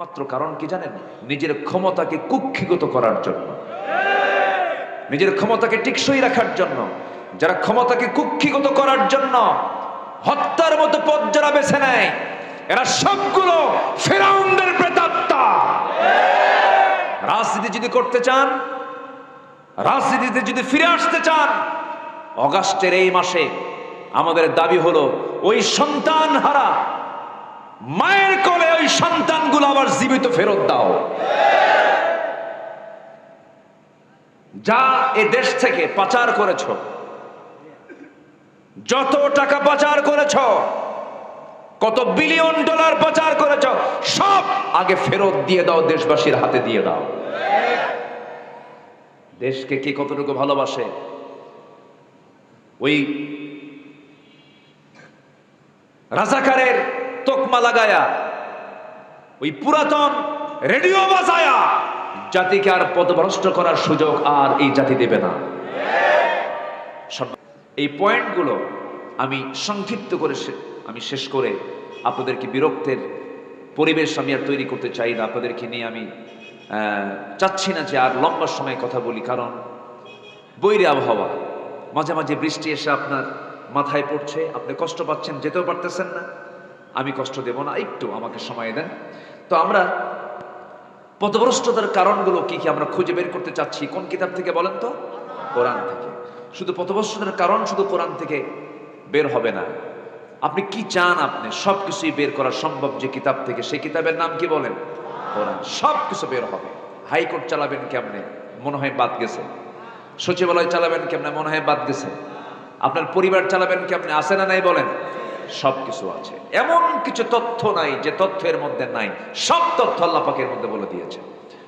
মাত্র কারণ কি জানেন? নিজের ক্ষমতাকে কুক্ষিগত করার জন্য। নিজের ক্ষমতাকে টিকসই রাখার জন্য। যারা ক্ষমতাকে কুক্ষিগত করার জন্য হত্যার মতো পথ যারা বেছে নেয়, এরা সবগুলো ফেরাউন্ডের প্রেতাত্মা। রাজনীতি যদি করতে চান, রাজনীতিতে যদি ফিরে আসতে চান, অগাস্টের এই মাসে আমাদের দাবি হলো, ওই সন্তান হারা মায়ের কোলে ওই সন্তানগুলো আবার জীবিত ফেরত দাও। যা এ দেশ থেকে পাচার করেছ, যত টাকা পাচার করেছ, কত বিলিয়ন ডলার পাচার করেছ, সব আগে ফেরত দিয়ে দাও, দেশবাসীর হাতে দিয়ে দাও। দেশকে কে কতটুকু ভালোবাসে? ওই রাজাকারের তোকমা লাগায়া, ওই পুরাতন রেডিও বাজায়া, জাতিকে আর পথভ্রষ্ট করার সুযোগ আর এই জাতি দেবে না। এই পয়েন্টগুলো আমি সংক্ষিপ্ত করে আমি শেষ করে আপনাদেরকে বিরক্তের পরিবেশ আমি আর তৈরি করতে চাই না। আপনাদেরকে নিয়ে আমি চাচ্ছি না যে আর লম্বা সময় কথা বলি, কারণ বৈরে আবহাওয়া, মাঝে মাঝে বৃষ্টি এসে আপনার মাথায় পড়ছে, আপনি কষ্ট পাচ্ছেন, যেতেও পারতেছেন না। আমি কষ্ট দেব না, একটু আমাকে সময় দেন। তো আমরা পথভ্রষ্টতার কারণগুলো কি কি আমরা খুঁজে বের করতে চাচ্ছি? কোন কিতাব থেকে বলেন তো? কোরআন থেকে। শুধু পথভ্রষ্টতার কারণ, শুধু কোরআন থেকে বের হবে না। আপনি কি চান আপনি? সব কিছুই বের করা সম্ভব যে কিতাব থেকে। সেই কিতাবের নাম কি বলেন? কোরআন। সব কিছু বের হবে। হাইকোর্ট চালাবেন কেমনে? মনে হয় বাদ গেছে। সচিবালয় চালাবেন কেমনে? মনে হয় বাদ গেছে। আপনার পরিবার চালাবেন কেমনে? আছে না নাই বলেন? সব কিছু আছে। এমন কিছু তথ্য নাই যে তথ্যের মধ্যে নাই। সব তথ্য আল্লাহ পাকের মধ্যে বলে দিয়েছে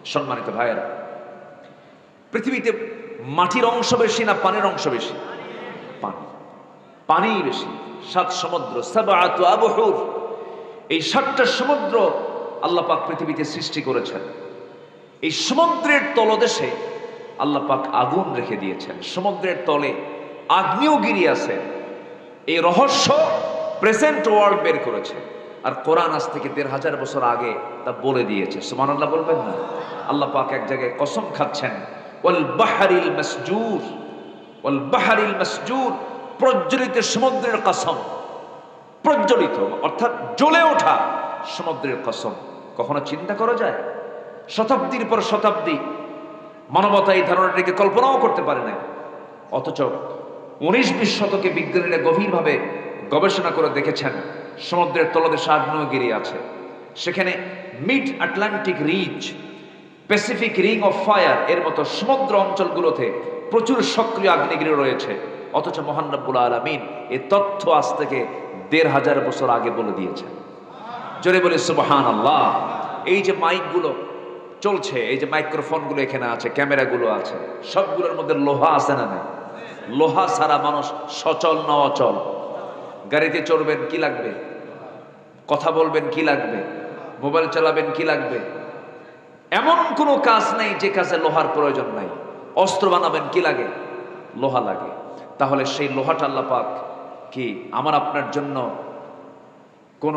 সম্মানিত ভাইয়েরা, পৃথিবীতে মাটির অংশ বেশি না পানির অংশ বেশি? পানি। পানি বেশি। সাত সমুদ্র আবহুর। এই সাতটা সমুদ্র আল্লাহ পাক পৃথিবীতে সৃষ্টি করেছেন। এই সমুদ্রের তলদেশে আল্লাহ পাক আগুন রেখে দিয়েছেন। সমুদ্রের তলে আগ্নেয়গিরি আছে। এই রহস্য প্রেজেন্ট ওয়ার্ল্ড বের করেছে। আর কোরআন আজ থেকে দেড় হাজার বছর আগে তা বলে দিয়েছে। সুমান আল্লাহ বলবেন না? আল্লাহ পাক এক জায়গায় কসম খাচ্ছেন। ওয়াল বাহারিল মাসজুর। ওয়াল বাহারিল মাসজুর। প্রজ্বলিত সমুদ্রের কসম। প্রজ্বলিত, অর্থাৎ জ্বলে ওঠা সমুদ্রের কসম। কখনো চিন্তা করা যায়? শতাব্দীর পর শতাব্দী, মানবতা এই ধারণাটিকে কল্পনাও করতে পারে না অথচ উনিশ বিশ শতকে বিজ্ঞানীরা গভীরভাবে গবেষণা করে দেখেছেন, সমুদ্রের তলদেশে আগ্নেয়গিরি আছে। সেখানে mid Atlantic ridge, Pacific ring of fire এর মতো সমুদ্র অঞ্চলগুলোতে প্রচুর সক্রিয় আগ্নেয়গিরি রয়েছে। অথচ মহান রব্বুল আলমিন এ তথ্য আজ থেকে দেড় হাজার বছর আগে বলে দিয়েছে জোরে বলে সুবহান আল্লাহ এই যে মাইকগুলো চলছে, এই যে মাইক্রোফোনগুলো এখানে আছে, ক্যামেরাগুলো আছে, সবগুলোর মধ্যে লোহা আছে না লোহা ছাড়া মানুষ সচল না অচল। গাড়িতে চড়বেন কি লাগবে? কথা বলবেন কি লাগবে? মোবাইল চালাবেন কি লাগবে? এমন কোনো কাজ নেই যে কাজে লোহার প্রয়োজন নাই। অস্ত্র বানাবেন কি লাগে? লোহা লাগে। তাহলে সেই লোহাটা আল্লাহ পাক কি আমার আপনার জন্য কোন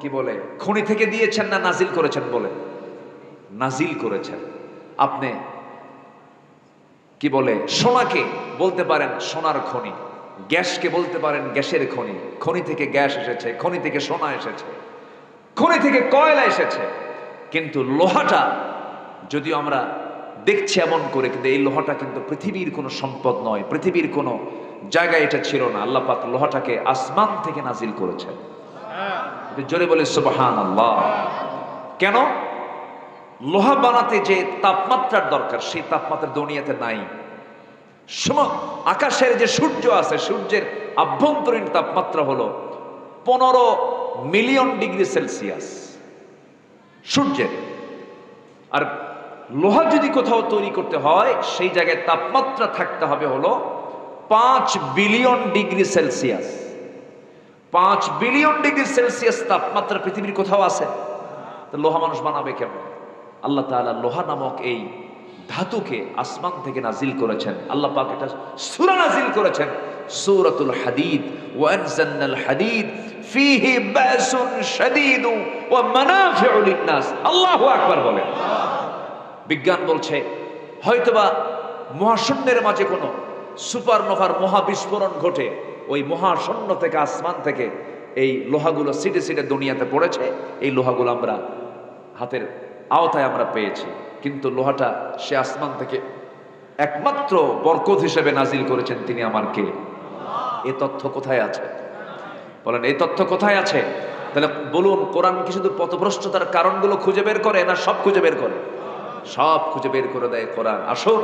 কি বলে, খনি থেকে দিয়েছেন না নাজিল করেছেন বলে? নাজিল করেছেন। আপনি কি বলে, সোনাকে বলতে পারেন সোনার খনি। গ্যাসকে বলতে পারেন গ্যাসের খনি। খনি থেকে গ্যাস এসেছে, খনি থেকে সোনা এসেছে, খনি থেকে কয়লা এসেছে। কিন্তু লোহাটা যদিও আমরা দেখছি এমন করে, কিন্তু এই লোহাটা কিন্তু পৃথিবীর কোনো সম্পদ নয়, পৃথিবীর কোনো জায়গায় এটা ছিল না। আল্লাহ পাক লোহাটাকে আসমান থেকে নাজিল করেছেন। জোরে বলে সুবহান আল্লাহ কেন? লোহা বানাতে যে তাপমাত্রার দরকার, সেই তাপমাত্রা দুনিয়াতে নাই। আকাশের যে সূর্য আছে, সূর্যের আভ্যন্তরীণ তাপমাত্রা হলো পনেরো মিলিয়ন ডিগ্রি সেলসিয়াস। সূর্যের। আর লোহা যদি কোথাও তৈরি করতে হয়, সেই জায়গায় তাপমাত্রা থাকতে হবে হলো পাঁচ বিলিয়ন ডিগ্রি সেলসিয়াস। পাঁচ বিলিয়ন ডিগ্রি সেলসিয়াস তাপমাত্রা পৃথিবীর কোথাও আছে? লোহা মানুষ বানাবে কেমন? আল্লাহ তাআলা লোহা নামক এই ধাতুকে আসমান থেকে নাজিল করেছেন। আল্লাহ পাক এটা সূরা নাজিল করেছেন। সূরাতুল হাদিদ, ওয়ানজালনাল হাদিদ, ফিহি বাসুন শাদীদ ওয়া মানাফিউ লিন-নাস। আল্লাহু আকবার বলেন। বিজ্ঞান বলছে, হয়তোবা মহাশূন্যের মাঝে কোনো সুপারনোভার মহাবিস্ফোরণ ঘটে, ওই মহাশূন্য থেকে আসমান থেকে এই লোহাগুলো সিটে সিটে দুনিয়াতে পড়েছে, এই লোহাগুলো আমরা হাতের আওতায় আমরা পেয়েছি। কিন্তু লোহাটা সে আসমান থেকে একমাত্র বরকত হিসেবে নাজিল করেছেন তিনি আমার কে এ তথ্য কোথায় আছে? বলেন এই তথ্য কোথায় আছে? তাহলে বলুন, কোরআন কি শুধু পথভ্রষ্টতার কারণগুলো খুঁজে বের করে না সব খুঁজে বের করে? সব খুঁজে বের করে দেয় কোরআন। আসুন,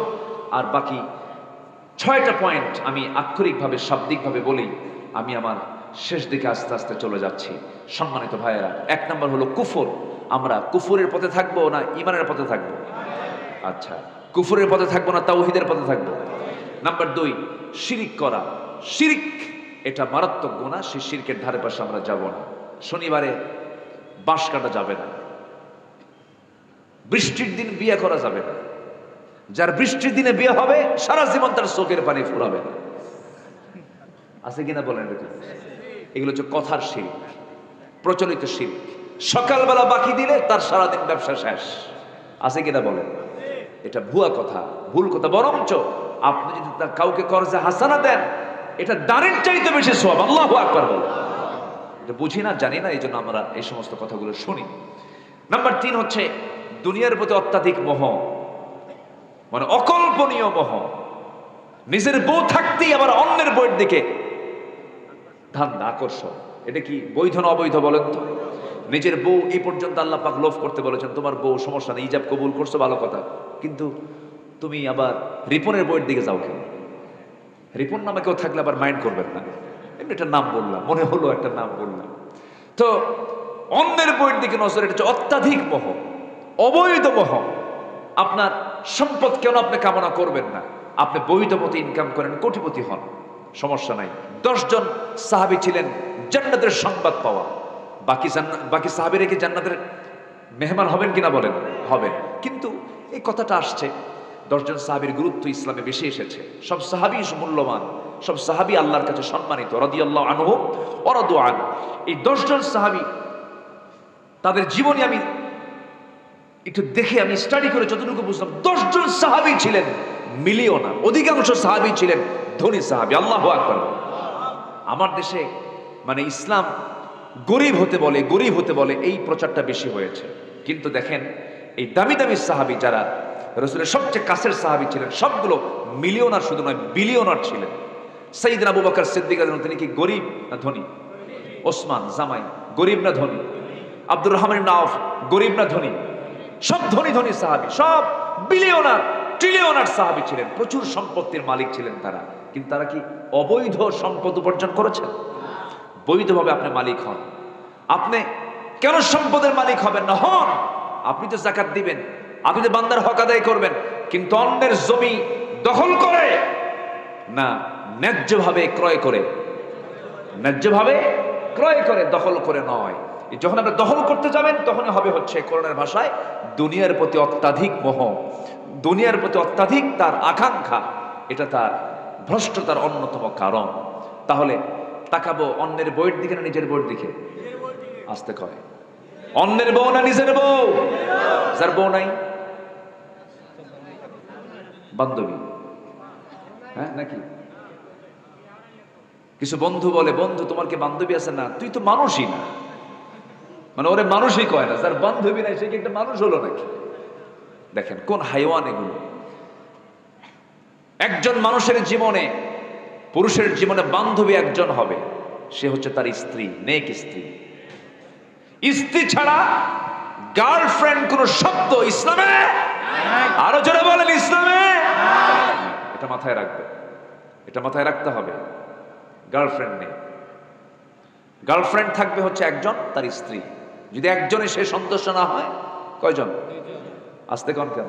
আর বাকি ছয়টা পয়েন্ট আমি আক্ষরিকভাবে, শাব্দিকভাবে বলি। আমি আমার শেষ দিকে আস্তে আস্তে চলে যাচ্ছি। সম্মানিত ভাইয়েরা, এক নম্বর হলো কুফর। আমরা কুফুরের পথে থাকব না ইমানের পথে থাকব? আচ্ছা কুফুরের পথে থাকব না তাওহিদের পথে থাকব? নাম্বার দুই, শিরিক করা। শিরিক, এটা মারাত্মক গুণা সেই শিরকের ধারে পাশে আমরা যাব না। শনিবারে বাঁশ কাটা যাবে না। বৃষ্টির দিন বিয়ে করা যাবে না। যার বৃষ্টির দিনে বিয়ে হবে, সারা জীবন তার চোখের পানি ফুরাবে না। আছে কিনা বলেন এগুলো হচ্ছে কথার শিল্প প্রচলিত শিল্প সকালবেলা বাকি দিলে তার সারাদিন ব্যবসা শেষ। আছে কিনা বলেন? এটা ভুয়া কথা, ভুল কথা। বরঞ্চ আপনি যদি তা কাউকে কর্জে হাসানা দেন, এটা দানের চাইতে বেশি সব আল্লাহ আকবার বলেন। এটা বুঝি না, জানি না এই জন্য আমরা এই সমস্ত কথাগুলো শুনি। নাম্বার তিন হচ্ছে, দুনিয়ার প্রতি অত্যাধিক মোহ মানে অকল্পনীয় মোহ। নিজের বউ থাকতেই আবার অন্যের বইয়ের দিকে ধান্দা আকর্ষণ। এটা কি বৈধ না অবৈধ বলেন তো? নিজের বউ এই পর্যন্ত আল্লাহ পাক লোভ করতে বলেছেন, তোমার বউ সমস্যা নেই, ইজাব কবুল করছ, ভালো কথা। কিন্তু তুমি আবার রিপনের বইয়ের দিকে যাও কেন? রিপন নামে কেউ থাকলে আবার মাইন্ড করবেন না। এমনি একটা নাম বললাম, মনে হলো একটা নাম বললাম। তো অন্যের বইয়ের দিকে নজর, এটা হচ্ছে অত্যাধিক মোহ, অবৈধ মোহ। আপনার সম্পদ কেন আপনি কামনা করবেন না? আপনি বৈধ মতো ইনকাম করেন, কোটিপতি হন, সমস্যা নাই। দশজন সাহাবি ছিলেন, জান্নাতের সংবাদ পাওয়া। বাকি বাকি সাহাবিরা কি জান্নাতের মেহমান হবেন কিনা বলেন? হবেন। কিন্তু এই কথাটা আসছে, দশজন সাহাবির গুরুত্ব ইসলামে বেশি এসেছে। সব সাহাবি মূল্যবান, সব সাহাবি আল্লাহর কাছে সম্মানিত, রদিয়াল্লাহ আনহু অরদু আন এই দশজন সাহাবি, তাদের জীবনে আমি একটু দেখে আমি স্টাডি করে যতটুকু বুঝলাম, দশজন সাহাবি ছিলেন, মিলিয়নার। অধিকাংশ সাহাবি ছিলেন ধনী সাহাবি। আল্লাহ আকবর। আমার দেশে মানে ইসলাম গরিব হতে বলে, গরিব হতে বলে এই প্রচারটা বেশি হয়েছে। কিন্তু দেখেন, এই দামি দামি সাহাবি যারা, রসুলের সবচেয়ে কাছের সাহাবি ছিলেন, সবগুলো মিলিয়নার শুধু নয়, বিলিয়নার ছিলেন। সঈদিন আবু বকর সিদ্দিক তিনি কি গরিব না ধনী? ওসমান, জামাই, গরিব না ধনী? আব্দুর রহমান নাফ গরিব না ধনী? সব ধনী ধনী সাহাবি, সব বিলিয়নার, ট্রিলিয়নার সাহাবি ছিলেন। প্রচুর সম্পত্তির মালিক ছিলেন তারা। কিন্তু তারা কি অবৈধ সম্পদ উপার্জন করেছেন? বৈধভাবে আপনি মালিক হন। আপনি কেন সম্পদের মালিক হবেন না? হন। আপনি তো জাকাত দিবেন। আপনি তো বান্দার হক আদায় করবেন। কিন্তু অন্যের জমি দখল করে না, ন্যায্যভাবে ক্রয় করে। ন্যায্যভাবে ক্রয় করে, দখল করে নয়। যখন আপনি দখল করতে যাবেন, তখনই হবে হচ্ছে করোনার ভাষায় দুনিয়ার প্রতি অত্যাধিক মোহ। দুনিয়ার প্রতি অত্যাধিক তার আকাঙ্ক্ষা। এটা তার ভ্রষ্টতার অন্যতম কারণ। তাহলে তাকাবো অন্যের বইয়ের দিকে না নিজের বইয়ের দিকে। আসতে কয়। অন্যের বউ না নিজের বউ? যার বউ নাই? বান্ধবী। হ্যাঁ নাকি? কিছু বন্ধু বলে বন্ধু তোমার কি বান্ধবী আছে না? তুই তো মানুষই না। মানে ওরে মানুষই কয় না যার বান্ধবী নাই সে কি একটা মানুষ হলো নাকি? দেখেন কোন হাইওয়ান এগুলো। একজন মানুষের জীবনে পুরুষের জীবনে বান্ধবী একজন হবে, সে হচ্ছে তার স্ত্রী, নেক স্ত্রী। স্ত্রী ছাড়া গার্লফ্রেন্ড কোন শব্দ ইসলামে? আরও জোরে বলেন, ইসলামে? এটা মাথায় রাখবে। এটা মাথায় রাখতে হবে, গার্লফ্রেন্ড নেই। গার্লফ্রেন্ড থাকবে হচ্ছে একজন, তার স্ত্রী। যদি একজনে সে সন্তুষ্ট না হয়, কয়জন? আসতে কন কেন?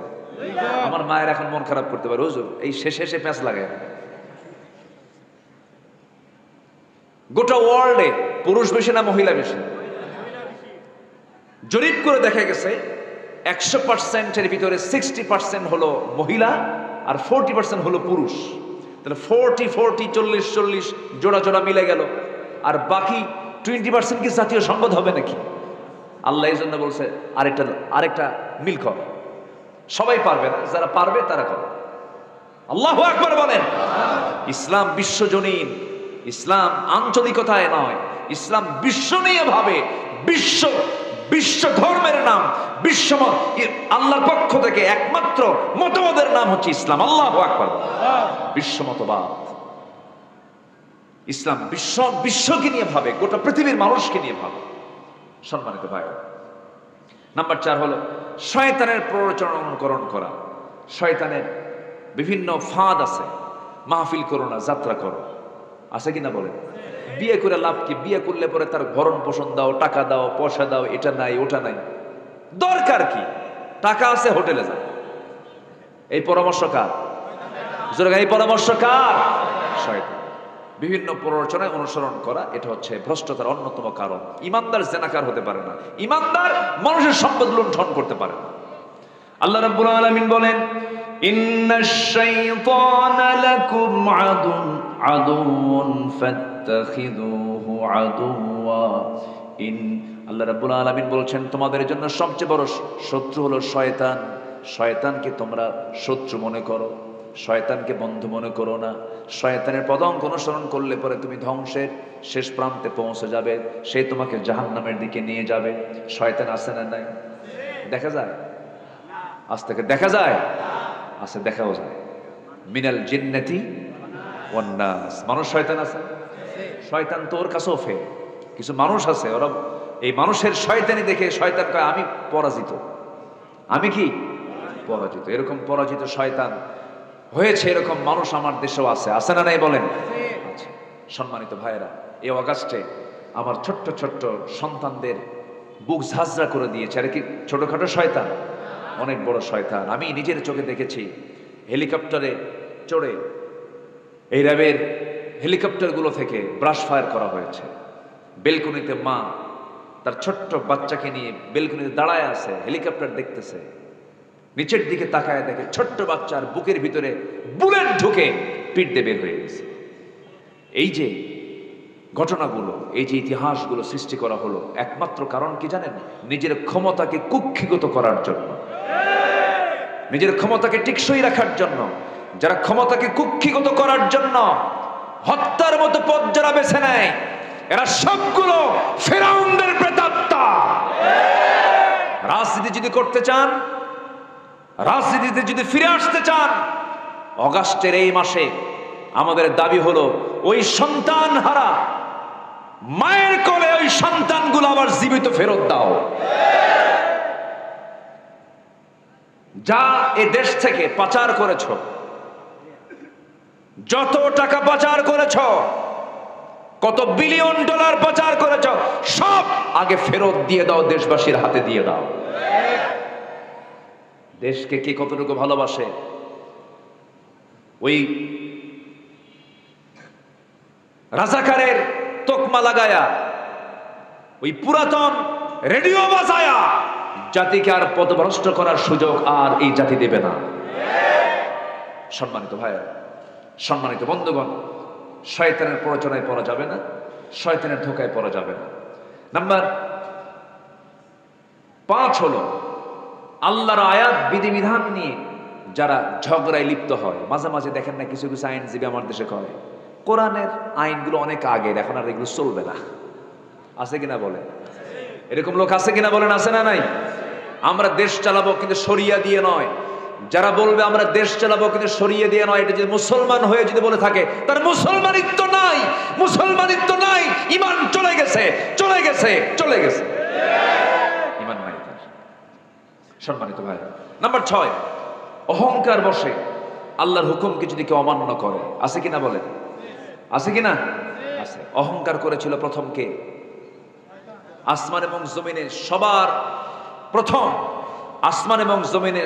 আমার মায়ের এখন মন খারাপ করতে পারে। হুজুর, এই শেষে এসে প্যাঁচ লাগে। গোটা ওয়ার্ল্ডে পুরুষ বেশি না মহিলা বেশি? জরিপ করে দেখা গেছে, একশো পার্সেন্টের ভিতরে সিক্সটি পার্সেন্ট হলো মহিলা আর ফোরটি পার্সেন্ট হলো পুরুষ। তাহলে ফোরটি ফোরটি চল্লিশ চল্লিশ জোড়া জোড়া মিলে গেল। আর বাকি টোয়েন্টি পার্সেন্ট কি জাতীয় সংবাদ হবে নাকি? আল্লাহ এই জন্য বলছে, আরেকটা আরেকটা মিল কর। সবাই পারবে না, যারা পারবে তারা করো। আল্লাহ একবার বলেন। ইসলাম বিশ্বজনীন ইসলাম আঞ্চলিকতায় নয়, ইসলাম বিশ্বনীয় ভাবে বিশ্ব বিশ্ব ধর্মের নাম, বিশ্বমত, ই- আল্লাহর পক্ষ থেকে একমাত্র মতবাদের নাম হচ্ছে ইসলাম। আল্লাহ আকবার। বিশ্ব মতবাদ ইসলাম বিশ্ব, বিশ্বকে নিয়ে ভাবে, গোটা পৃথিবীর মানুষকে নিয়ে ভাবে। সম্মানিত ভাই নাম্বার চার হলো শয়তানের প্ররোচনা অনুকরণ করা। শয়তানের বিভিন্ন ফাঁদ আছে। মাহফিল করো না, যাত্রা করো। আছে কিনা বলেন? বিয়ে করে লাভ কি? বিয়ে করলে পরে তার ভরণ পোষণ দাও, টাকা দাও, পয়সা দাও, এটা নাই, ওটা নাই। দরকার কি? টাকা আছে, হোটেলে যাও এই পরামর্শ কার? এই পরামর্শ কার? বিভিন্ন প্ররোচনায় অনুসরণ করা, এটা হচ্ছে ভ্রষ্টতার অন্যতম কারণ। ইমানদার জেনাকার হতে পারে না। ইমানদার মানুষের সম্পদ লুণ্ঠন করতে পারে না। আল্লাহ রাব্বুল আলামিন বলেন ইন্নাশ শাইতানা লাকুম আদুন আদুউন ফাত্তাখিযুহু আদুওয়া। ইন আল্লাহ রাব্বুল আলামিন বলছেন, তোমাদের জন্য সবচেয়ে বড় শত্রু হলো শয়তান। শয়তানকে তোমরা শত্রু মনে করো। শয়তানকে বন্ধু মনে করো না। শয়তানের পদঙ্ক অনুসরণ করলে পরে তুমি ধ্বংসের শেষ প্রান্তে পৌঁছে যাবে। সে তোমাকে জাহান্নামের দিকে নিয়ে যাবে। শয়তান আসে না নাই? দেখা যায়? আজ থেকে দেখা যায়? আছে দেখাও যায়। মিনাল জিন্নাতি ওয়ান্নাস। মানুষ শয়তান আছে? শয়তান তো ওর কাছেও ফেল কিছু মানুষ আছে, ওরা এই মানুষের শয়তানি দেখে শয়তান কয়, আমি পরাজিত। আমি কি? পরাজিত। এরকম পরাজিত শয়তান হয়েছে, এরকম মানুষ আমার দেশেও আছে। আছে না নাই বলেন? সম্মানিত ভাইয়েরা, এই অগাস্টে আমার ছোট্ট ছোট্ট সন্তানদের বুক ঝাঁঝরা করে দিয়েছে। আর কি, ছোটখাটো শয়তান? অনেক বড় শয়তান। আমি নিজের চোখে দেখেছি, হেলিকপ্টারে চড়ে এই র্যাবের হেলিকপ্টারগুলো থেকে ব্রাশ ফায়ার করা হয়েছে। বেলকুনিতে মা তার ছোট্ট বাচ্চাকে নিয়ে বেলকুনিতে দাঁড়ায় আছে, হেলিকপ্টার দেখতেছে। নিচের দিকে তাকায় দেখে ছোট্ট বাচ্চার বুকের ভিতরে বুলেট ঢুকে পিঠ দিয়ে বের হয়ে গেছে। এই যে ঘটনাগুলো, এই যে ইতিহাসগুলো সৃষ্টি করা হলো, একমাত্র কারণ কি জানেন? নিজের ক্ষমতাকে কুক্ষিগত করার জন্য। নিজের ক্ষমতাকে টিকসই রাখার জন্য। যারা ক্ষমতাকে কুক্ষিগত করার জন্য হত্যার মতো পথ যারা বেছে নেয়, এরা সবগুলো ফেরাউন্ডের প্রেতাত্মা। রাজনীতি যদি করতে চান, রাজনীতিতে যদি ফিরে আসতে চান, অগাস্টের এই মাসে আমাদের দাবি হলো, ওই সন্তান হারা মায়ের কোলে ওই সন্তানগুলো আবার জীবিত ফেরত দাও। যা এ দেশ থেকে পাচার করেছ যত টাকা পাচার করেছ, কত বিলিয়ন ডলার পাচার করেছ, সব আগে ফেরত দিয়ে দাও, দেশবাসীর হাতে দিয়ে দাও। দেশকে কে কতটুকু ভালোবাসে? ওই রাজাকারের তোকমা লাগায়া, ওই পুরাতন রেডিও বাজায়া, জাতিকে আর পদভ্রষ্ট করার সুযোগ আর এই জাতি দেবে না। সম্মানিত ভাইয়া সম্মানিত বন্ধুগণ, শয়তানের প্ররোচনায় পড়া যাবে না, শয়তানের ধোকায় পড়া যাবে না। নাম্বার পাঁচ হলো, আল্লাহর আয়াত, বিধিবিধান নিয়ে যারা ঝগড়ায় লিপ্ত হয়, মাঝে মাঝে দেখেন না কিছু কিছু আইনজীবী আমার দেশে করে, কোরআনের আইনগুলো অনেক আগের এখন আর এগুলো চলবে না। আছে কিনা বলে এরকম লোক আছে কিনা বলেন, আছে না নাই? আমরা দেশ চালাবো কিন্তু সরিয়া দিয়ে নয়। যারা বলবে আমরা দেশ চালাবো কিন্তু সরিয়ে দিয়ে নয়, এটা যদি মুসলমান হয়ে যদি বলে থাকে, তার মুসলমানিত্ব নাই মুসলমানিত্ব নাই, ইমান চলে গেছে চলে গেছে চলে গেছে। ইমান নাই। সম্মানিত ভাই, নাম্বার ছয়, অহংকার বসে, আল্লাহর হুকুমকে যদি কেউ অমান্য করে, আছে কিনা বলে আছে কিনা? আছে। অহংকার করেছিল প্রথম কে? আসমান এবং জমিনে সবার প্রথম, আসমান এবং জমিনে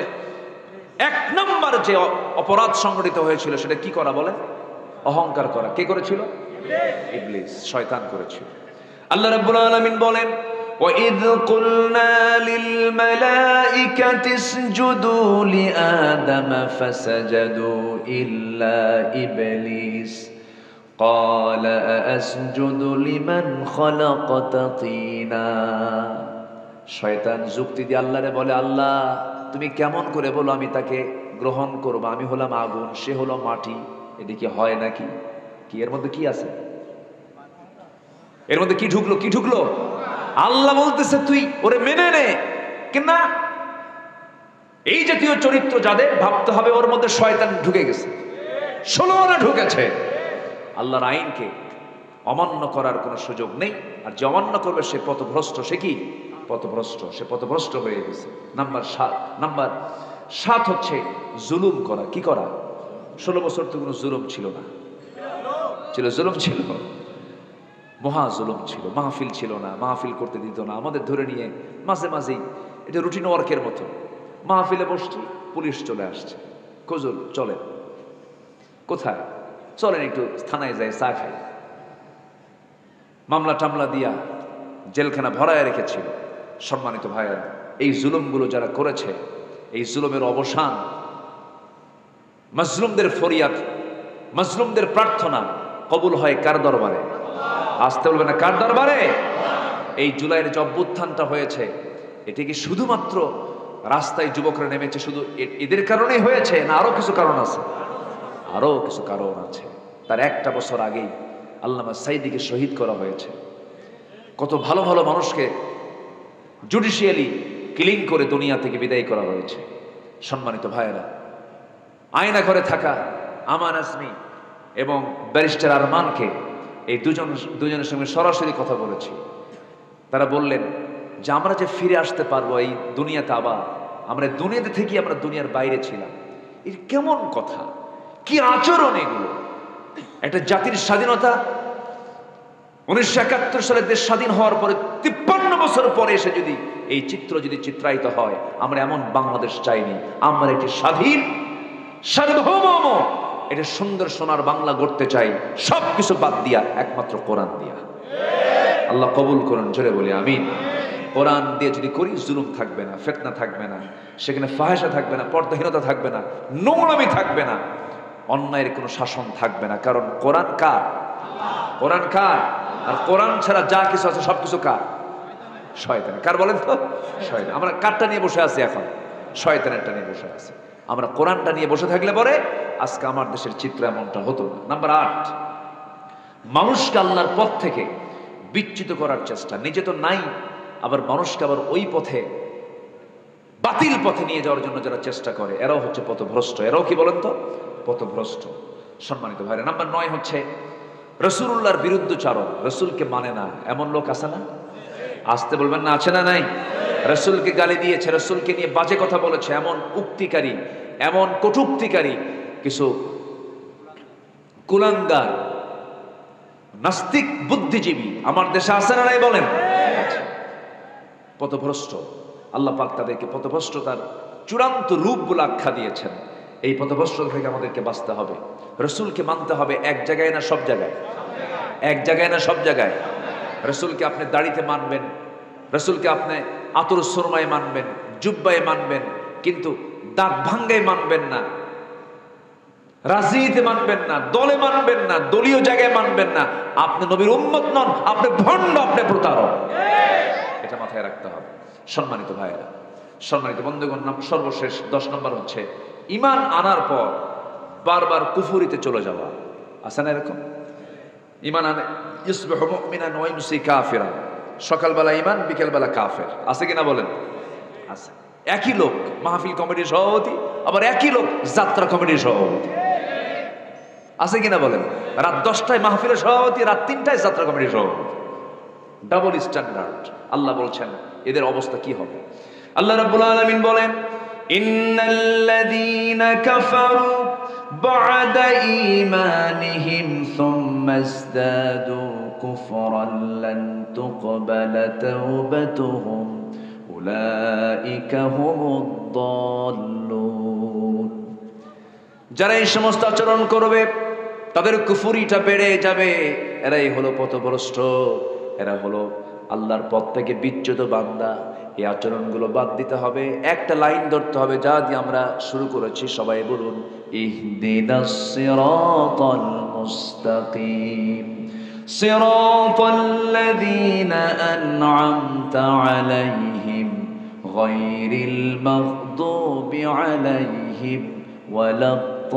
এক নম্বর যে অ- অপরাধ সংগঠিত হয়েছিল সেটা কি করা বলে অহংকার করা কে করেছিল ইবলিস শয়তান করেছিল আল্লাহ রাব্বুল আলামিন বলেন وإذ قلنا للملائكة اسجدوا لآدم فسجدوا إلا إبليس قال أأسجد لمن خلقت طينا শয়তান যুক্তি দিয়ে আল্লাহরে বলে আল্লাহ তুমি কেমন করে বলো আমি তাকে গ্রহণ করব? আমি হলাম আগুন, সে হলো মাটি। এদিকে হয় নাকি? কি? এর মধ্যে কি আছে? এর মধ্যে কি ঢুকলো? কি ঢুকলো? আল্লাহ বলতেছে, তুই ওরে মেনে নে। কিনা এই জাতীয় চরিত্র যাদের, ভাবতে হবে ওর মধ্যে শয়তান ঢুকে গেছে। ষোলো ঢুকেছে। আল্লাহর আইনকে অমান্য করার কোনো সুযোগ নেই। আর যে অমান্য করবে সে পথভ্রষ্ট, সে কি? পথভ্রষ্ট, সে পথভ্রষ্ট হয়ে গেছে। নাম্বার সাত নাম্বার সাত হচ্ছে জুলুম করা। কি করা? ষোলো বছর তো কোনো জুলুম ছিল না। ছিল, জুলুম ছিল। মহা জুলুম ছিল, মাহফিল ছিল না, মাহফিল করতে দিত না। আমাদের ধরে নিয়ে মাঝে মাঝেই এটা রুটিন ওয়ার্কের মতো। মাহফিলে বসছি, পুলিশ চলে আসছে। কজল চলেন। কোথায়? চলেন একটু থানায় যাই, চা খাই। মামলা টামলা দিয়া জেলখানা ভরায় রেখেছিল। সম্মানিত ভাইয়েরা এই জুলুমগুলো যারা করেছে, এই জুলুমের অবসান, মজলুমদের ফরিয়াদ, মজলুমদের প্রার্থনা কবুল হয় কার দরবারে? আসতে বলবে না, কার দরবারে? এই জুলাইয়ের যে অভ্যুত্থানটা হয়েছে, এটি কি শুধুমাত্র রাস্তায় যুবকরা নেমেছে, শুধু এদের কারণেই হয়েছে, না আরও কিছু কারণ আছে? আরও কিছু কারণ আছে। তার একটা বছর আগেই আল্লামা সাইদিকে শহীদ করা হয়েছে। কত ভালো ভালো মানুষকে জুডিশিয়ালি কিলিং করে দুনিয়া থেকে বিদায় করা হয়েছে। সম্মানিত ভাইয়েরা, আয়না ঘরে থাকা আমান আজমি এবং ব্যারিস্টার আরমানকে এই দুজন, দুজনের সঙ্গে সরাসরি কথা বলেছি। তারা বললেন যে, আমরা যে ফিরে আসতে পারব এই দুনিয়াতে আবার, আমরা দুনিয়াতে থেকে আমরা দুনিয়ার বাইরে ছিলাম। এর কেমন কথা? কি আচরণ এগুলো? একটা জাতির স্বাধীনতা উনিশশো একাত্তর সালে দেশ স্বাধীন হওয়ার পরে বছর পরে এসে যদি এই চিত্র যদি চিত্রায়িত হয়, আমরা এমন বাংলাদেশ চাইনি। আমরা একটি স্বাধীন, সার্বভৌম, এটা সুন্দর সোনার বাংলা গড়তে চাই। সব কিছু বাদ দিয়া, একমাত্র কোরআন দিয়া। আল্লাহ কবুল করুন, জোরে বলি, আমিন। কোরআন দিয়ে যদি করি, জুলুম থাকবে না, ফেতনা থাকবে না। সেখানে ফাহেসা থাকবে না, পর্দাহীনতা থাকবে না, নোংরামি থাকবে না। অন্যায়ের কোনো শাসন থাকবে না। কারণ কোরআন কার? কোরআন কার? আর কোরআন ছাড়া যা কিছু আছে সব কিছু কার? শয়তান। কার বলেন তো? শয়তান। আমরা কারটা নিয়ে বসে আছি এখন। শয়তানেরটা নিয়ে বসে আছি। আমরা কোরআনটা নিয়ে বসে থাকলে পরে আজকে আমার দেশের চিত্র এমনটা হতো না। নাম্বার আট, মানুষকে আল্লাহর পথ থেকে বিচ্যুত করার চেষ্টা। নিজে তো নাই, আবার মানুষকে আবার ওই পথে, বাতিল পথে নিয়ে যাওয়ার জন্য যারা চেষ্টা করে, এরাও হচ্ছে পথভ্রষ্ট। এরাও কি বলেন তো? পথভ্রষ্ট। সম্মানিত ভাইরা, নাম্বার নয় হচ্ছে রসুল্লাহর বিরুদ্ধচারণ। রসুলকে মানে না, এমন লোক আছে না? আসতে বলবেন না, আছে না নাই? রসুলকে গালি দিয়েছে, রসুলকে নিয়ে বাজে কথা বলেছে, এমন উক্তিকারী, এমন কটুক্তিকারী, কিছু কুলাঙ্গার, নাস্তিক বুদ্ধিজীবী, আমার দেশে আছে না নাই বলেন? পথভ্রষ্ট, আল্লাহ পাক তাদেরকে পথভ্রষ্টতার চূড়ান্ত রূপগুলো আখ্যা দিয়েছেন। এই পথভ্রষ্টতা থেকে আমাদেরকে বাঁচতে হবে। রসুলকে মানতে হবে এক জায়গায় না সব জায়গায়? এক জায়গায় না সব জায়গায়? রসুলকে আপনি দাড়িতে মানবেন, রসুলকে আপনি আতর সুরমায় মানবেন, জুব্বায় মানবেন, কিন্তু দাঁত ভাঙ্গায় মানবেন না, রাজনীতিতে মানবেন না, দলে মানবেন না, দলীয় জায়গায় মানবেন না। আপনি নবীর উম্মত নন, আপনি ভণ্ড, আপনি প্রতারক। এটা মাথায় রাখতে হবে। সম্মানিত ভাইয়েরা, সম্মানিত বন্ধুগণ, নাম সর্বশেষ দশ নম্বর হচ্ছে ইমান আনার পর বারবার কুফুরিতে চলে যাওয়া। আছে না এরকম? ইমান আনে ইসবিহু মুমিনান ওয়া ইমসি কাফিরা সকালবেলা ইমান বিকেলবেলা কাফের। আছে কিনা বলেন? আছে। একই লোক, মাহফিল কমিটির সভাপতি, আবার একই লোক, যাত্রা কমিটির সভাপতি। আছে কিনা বলেন? রাত দশটায় মাহফিলের সভাপতি, রাত তিনটায় যাত্রা কমিটির সভাপতি। ডাবল স্ট্যান্ডার্ড আল্লাহ বলছেন, এদের অবস্থা কি হবে? আল্লাহ রাব্বুল আলামিন বলেন, ইন্নাল্লাযীনা কাফারু বা'দা ঈমানিহিম সুম্মা ইসদাদু কুফরান লান তুকবালা তাওবাতুহুম উলাইকা হুমুদ দাল্লুন যারা এই সমস্ত আচরণ করবে, তাদের কুফুরিটা বেড়ে যাবে। এরাই হলো পথভ্রষ্ট। এরা হলো আল্লাহর পথ থেকে বিচ্যুত বান্দা। এই আচরণগুলো বাদ দিতে হবে একটা লাইন ধরতে হবে যা দিয়ে আমরা শুরু করেছি সবাই বলুন ইহদিনাস সিরাতাল মুস্তাকিম صراط الذين أنعمت عليهم غير المغضوب عليهم ولا الضالين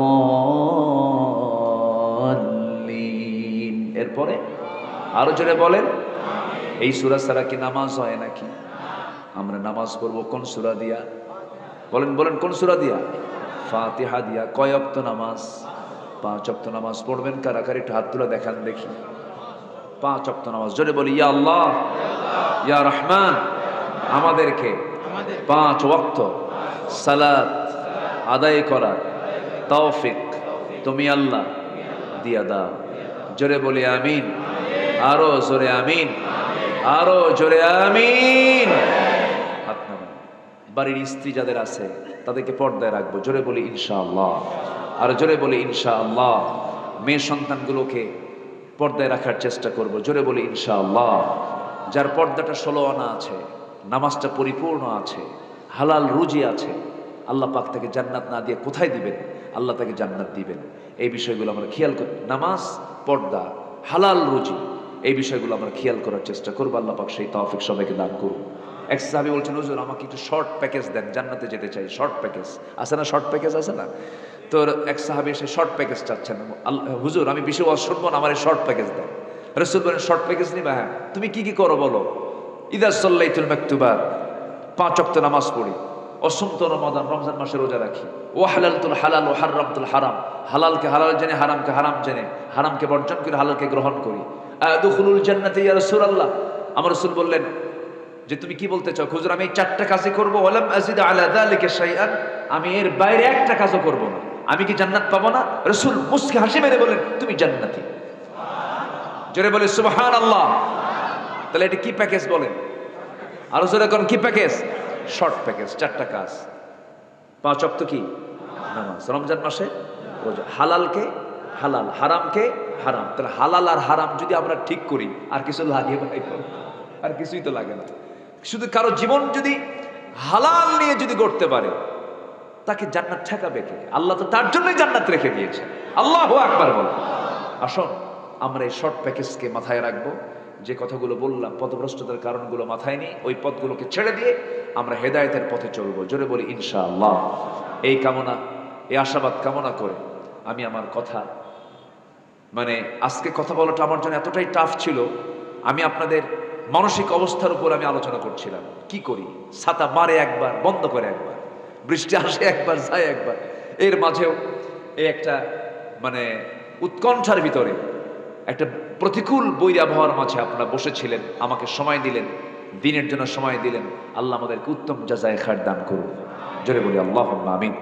এরপরে আরো জোরে বলেন এই সূরা ছাড়া কি নামাজ হয় নাকি আমরা নামাজ পড়ব কোন সুরা দিয়া? বলেন বলেন, কোন সুরা দিয়া? ফাতিহা দিয়া। কয় অক্ত নামাজ? পাঁচ অক্ত নামাজ পড়বেন, কারাকারি একটু হাত তুলে দেখান দেখি। পাঁচ অক্ত নামাজ। জোরে বলি, ইয়া আল্লাহ, ইয়া রহমান, আমাদেরকে পাঁচ ওয়াক্ত সালাত আদায় করার তৌফিক তুমি আল্লাহ দিয়া দাও। জোরে বলি, আমিন। আরও জোরে আমিন। আরও জোরে আমিন। বাড়ির স্ত্রী যাদের আছে, তাদেরকে পর্দায় রাখব। জোরে বলি, ইনশাআল্লাহ। আর জোরে বলি, ইনশাআল্লাহ। মেয়ে সন্তানগুলোকে পর্দায় রাখার চেষ্টা করব। জোরে বলি, ইনশাআল্লাহ। যার পর্দাটা ষোলো আনা আছে, নামাজটা পরিপূর্ণ আছে, হালাল রুজি আছে, আল্লাহ পাক তাকে জান্নাত না দিয়ে কোথায় দিবেন? আল্লাহ তাকে জান্নাত দিবেন। এই বিষয়গুলো আমরা খেয়াল করি নামাজ, পর্দা, হালাল রুজি, এই বিষয়গুলো আমরা খেয়াল করার চেষ্টা করব। আল্লাহ পাক সেই তৌফিক সবাইকে দান করুন। এক সাহাবি বলছেন হুজুর, আমাকে একটু শর্ট প্যাকেজ দেন, জান্নাতে যেতে চাই শর্ট প্যাকেজ আছে না শর্ট প্যাকেজ আছে না? তো এক সাহাবি এসে শর্ট প্যাকেজ চাচ্ছেন আল্লাহ, হুজুর, আমি বেশি ওয়াজ শুনব না, আমার শর্ট প্যাকেজ দেন। রসুল বলেন শর্ট প্যাকেজ নিবা হ্যাঁ। তুমি কি কি করো বলো? ইদার সাল্লাইতুল মাকতুবাত। পাঁচ অক্ত নামাজ পড়ি। অসন্ত রমাদান, রমজান মাসে রোজা রাখি। ও হালালতুল হালাল ও হারামতুল হারাম। হালালকে হালাল জেনে, হারামকে হারাম জেনে, হারামকে বর্জন করে, হালালকে গ্রহণ করি। আদুখুলুল জান্নাতে ইয়া রাসূলুল্লাহ। আমার রসুল বললেন যে তুমি কি বলতে চাও? হুজুর, আমি এই চারটা কাজই করব আমি এর বাইরে একটা কাজও করব না। আমি কি জান্নাত পাবো না? রসুল মুস্কি হাসি মেরে বলেন তুমি জান্নাতি। জোরে বলে সুবাহান আল্লাহ তাহলে এটা কি প্যাকেজ বলেন? আরও জোরে কোন, কি প্যাকেজ? শর্ট প্যাকেজ, চারটা কাজ। পাঁচ অক্ত কি? নামাজ। রমজান মাসে? হালালকে হালাল হারামকে হারাম। তাহলে হালাল আর হারাম যদি আমরা ঠিক করি, আর কিছু লাগে ভাই? আর কিছুই তো লাগে না। শুধু কারও জীবন যদি হালাল নিয়ে যদি গড়তে পারে, তাকে জান্নাত ঠেকাবে কে? আল্লাহ তো তার জন্যই জান্নাত রেখে দিয়েছে। আল্লাহ আকবার বল। আসুন, আমরা এই শর্ট প্যাকেজকে মাথায় রাখব। যে কথাগুলো বললাম, পথভ্রষ্টতার কারণগুলো মাথায় নিই ওই পথগুলোকে ছেড়ে দিয়ে আমরা হেদায়েতের পথে চলবো। জোরে বলি, ইনশাআল্লাহ। এই কামনা, এই আশাবাদ কামনা করে আমি আমার কথা মানে আজকে কথা বলাটা আমার জন্য এতটাই টাফ ছিল। আমি আপনাদের মানসিক অবস্থার উপর আমি আলোচনা করছিলাম। কি করি? ছাতা মারে একবার, বন্ধ করে একবার। বৃষ্টি আসে একবার, যায় একবার। এর মাঝেও এই একটা মানে উৎকণ্ঠার ভিতরে একটা প্রতিকূল বই আবহাওয়ার মাঝে আপনারা বসেছিলেন, আমাকে সময় দিলেন, দিনের জন্য সময় দিলেন। আল্লাহ আমাদেরকে উত্তম যাজায় খার দান করুন জোরে বলি আল্লাহ আমিন।